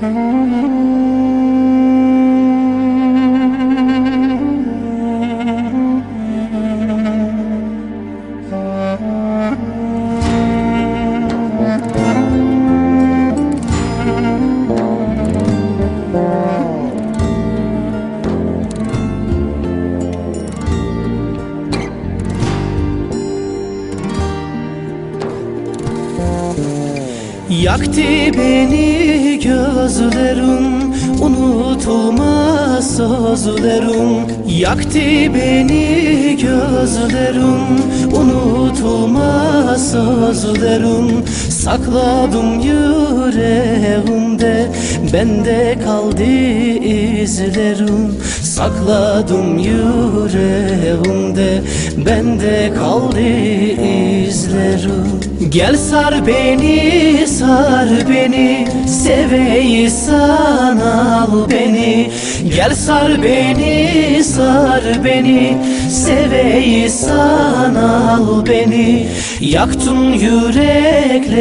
Mm-hmm. Yaktı beni gözlerin Unutulmaz sözlerin Yaktı beni gözlerin Unutulmaz sözlerin Sakladım yüreğimde Bende kaldı izlerin Sakladım yüreğimde Bende kaldı izlerin Gel sar beni, sar beni Seveysen al beni. Gel sar beni, sar beni Seveysen al beni. Yaktın yüreklerimi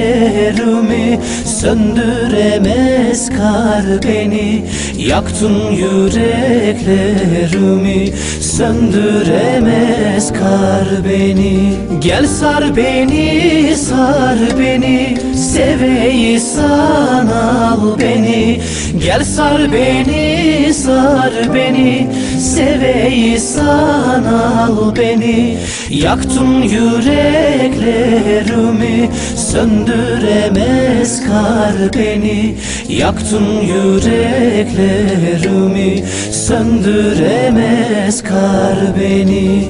Söndüremez kar beni. Yaktın yüreklerimi Söndüremez kar beni. Gel sar beni, sar beni. Seveysen al beni. Gel sar beni, sar beni Seveysen al beni. Yaktın yüreklerimi Söndüremez kar beni. Yaktın yüreklerimi Söndüremez kar beni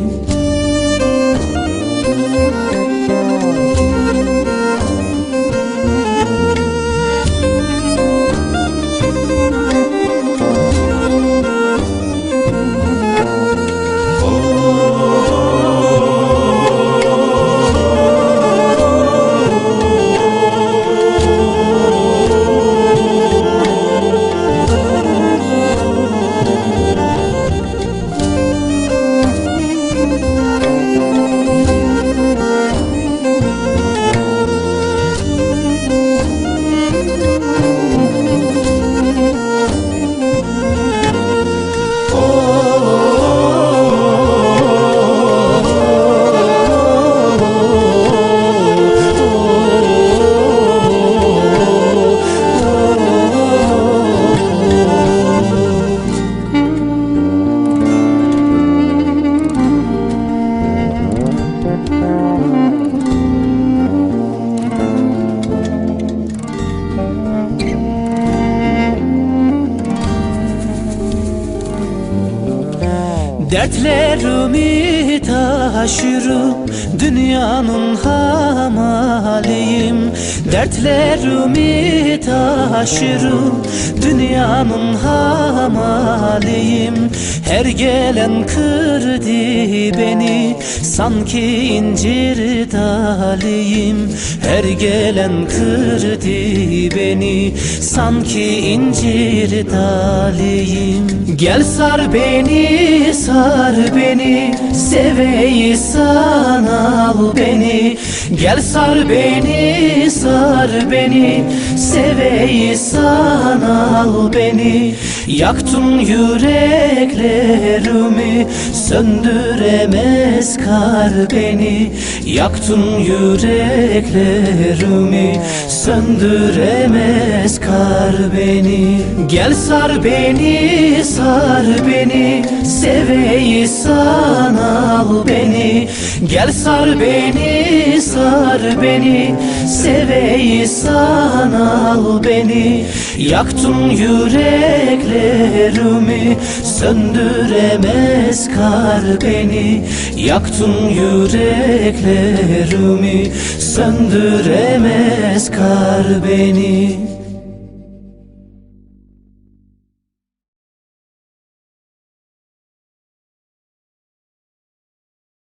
Dertlerimi taşırım Dünyanın hamaliyim. Dertlerimi taşırım Dünyanın hamaliyim. Her gelen kırdı beni Sanki incir daliyim Her gelen kırdı beni Sanki incir daliyim Gel sar beni, sar beni Seveysen al beni. Gel sar beni, sar beni Seveysen al beni. Yaktın yüreklerimi Söndüremez kar beni. Yaktın yüreklerimi. Söndüremez kar beni. Gel sar beni, sar beni. Seveysen al beni. Gel sar beni, sar beni. Seveysen al beni Yaktın yüreklerimi Söndüremez kar beni. Yaktın yüreklerimi Söndüremez kar beni